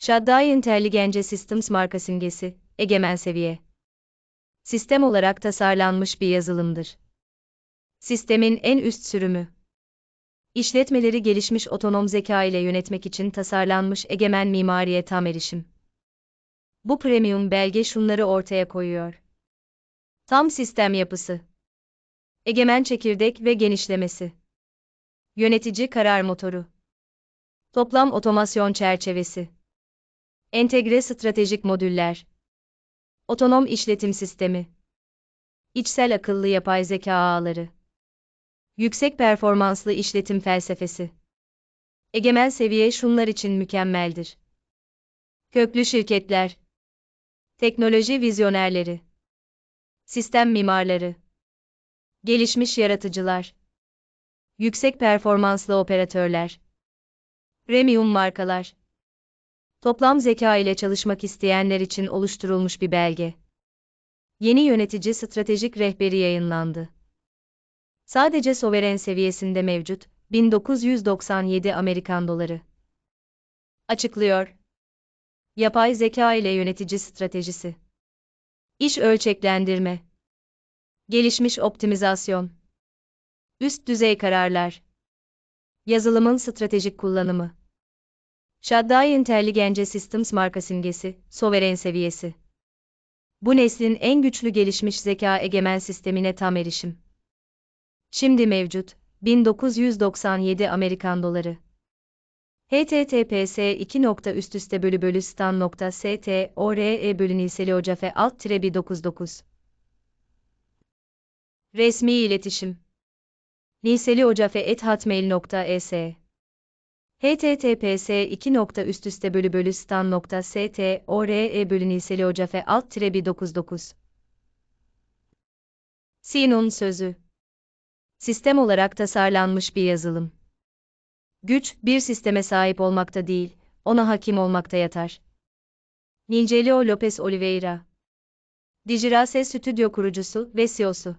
Shaddai Intelligence Systems marka simgesi, egemen seviye. Sistem olarak tasarlanmış bir yazılımdır. Sistemin en üst sürümü. İşletmeleri gelişmiş otonom zeka ile yönetmek için tasarlanmış egemen mimariye tam erişim. Bu premium belge şunları ortaya koyuyor. Tam sistem yapısı. Egemen çekirdek ve genişlemesi. Yönetici karar motoru. Toplam otomasyon çerçevesi. Entegre stratejik modüller. Otonom işletim sistemi. İçsel akıllı yapay zeka ağları. Yüksek performanslı işletim felsefesi. Egemen seviye şunlar için mükemmeldir. Köklü şirketler. Teknoloji vizyonerleri. Sistem mimarları. Gelişmiş yaratıcılar. Yüksek performanslı operatörler. Premium markalar. Toplam zeka ile çalışmak isteyenler için oluşturulmuş bir belge. Yeni yönetici stratejik rehberi yayınlandı. Sadece soveren seviyesinde mevcut, 1997 Amerikan doları. Açıklıyor. Yapay zeka ile yönetici stratejisi. İş ölçeklendirme. Gelişmiş optimizasyon. Üst düzey kararlar. Yazılımın stratejik kullanımı. Shaddai Intelligence Systems marka simgesi, Sovereign seviyesi. Bu neslin en güçlü gelişmiş zeka egemen sistemine tam erişim. Şimdi mevcut, 1997 Amerikan doları. https 2. üst üste bölü bölü stan nokta st ore bölü niseli ocafe alt tire 199 Resmi iletişim Niseli ocafe et hatmail.es https 2. üst üste bölü bölü stan nokta st ore bölü niseli ocafe alt tire 199 Sinun sözü Sistem olarak tasarlanmış bir yazılım. Güç, bir sisteme sahip olmakta değil, ona hakim olmakta yatar. Nilcelio Lopez Oliveira Digirase Stüdyo kurucusu ve CEO'su